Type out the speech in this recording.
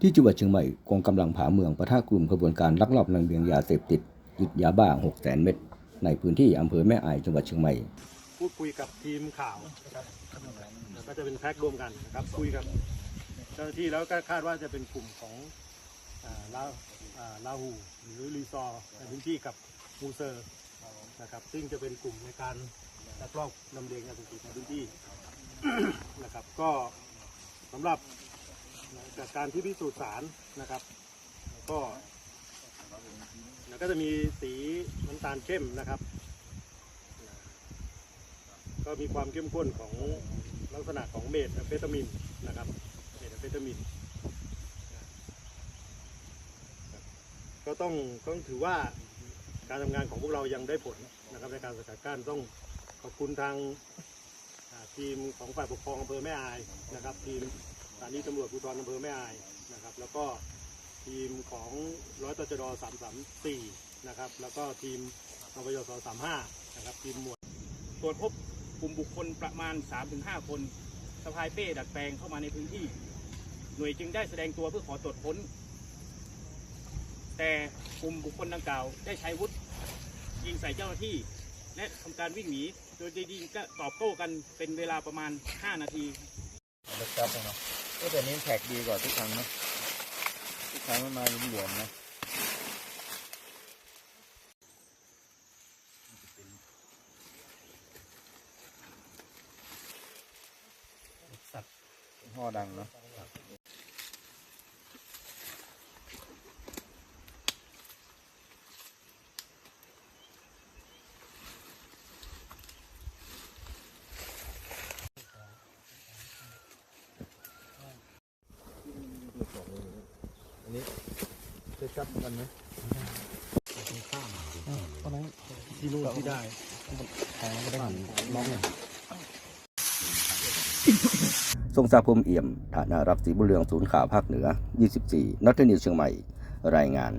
ที่จังหวัดเชียงใหม่กองกำลังผาเมืองประทะกลุ่มขบวนการลักลอบลำเลียงยาเสพติดยึดยาบ้า6แสนเม็ดในพื้นที่อำเภอแม่อายจังหวัดเชียงใหม่ พูดคุยกับทีมข่าวนะครับก็จะเป็นแพ็กร่วมกันนะครับคุยกับเจ้าหน้าที่แล้วก็คาดว่าจะเป็นกลุ่มของลาลาหูหรือรีซอร์ในพื้นที่กับมูเซอร์นะครับซึ่งจะเป็นกลุ่มในการลักลอบลำเลียงยาเสพติดในพื้นที่นะครับก็สำหรับ จากการที่พิสูจน์สารนะครับ ก็แล้วก็จะมีสีน้ำตาลเข้มนะครับ ก็มีความเข้มข้นของลักษณะของเมทแอมเฟตามินนะครับเมทแอมเฟตามิน ก็ต้องต้องถือว่าการทำงานของพวกเรายังได้ผลนะครับในการสกัดกั้นต้องขอบคุณทางทีมของฝ่ายปกครองอำเภอแม่อายนะครับทีม สถานีตำรวจภูธรอำเภอแม่อายนะครับ แล้วก็ทีมของร้อยตจด334นะครับ แล้วก็ทีมนปยศส35นะครับ ทีมหมวดตรวจพบกลุ่มบุคคลประมาณ 3-5 คนสะพายเป้ดัดแปลงเข้ามาในพื้นที่ หน่วยจึงได้แสดงตัวเพื่อขอตรวจค้น แต่กลุ่มบุคคลดังกล่าว ได้ใช้วุธยิงใส่เจ้าหน้าที่ และทำการวิ่งหนี โดยได้ยิงก็ตอบโต้กันเป็นเวลาประมาณ 5 นาทีรถจับเนาะ ก็แต่นี้แท็กดีกว่าทุกครั้งนะทุกครั้งมันมาหลวมๆนะสัตว์ห่อดังเนาะ นี้จะจับกันไหมตอนนั้นที่รู้ที่ได้แทงก็ได้ลองเลยทรงสาพรมเอี่ยมฐานารักษีบุญเรืองศูนย์ข่าวภาคเหนือ 24นัทนิวเชียงใหม่ รายงาน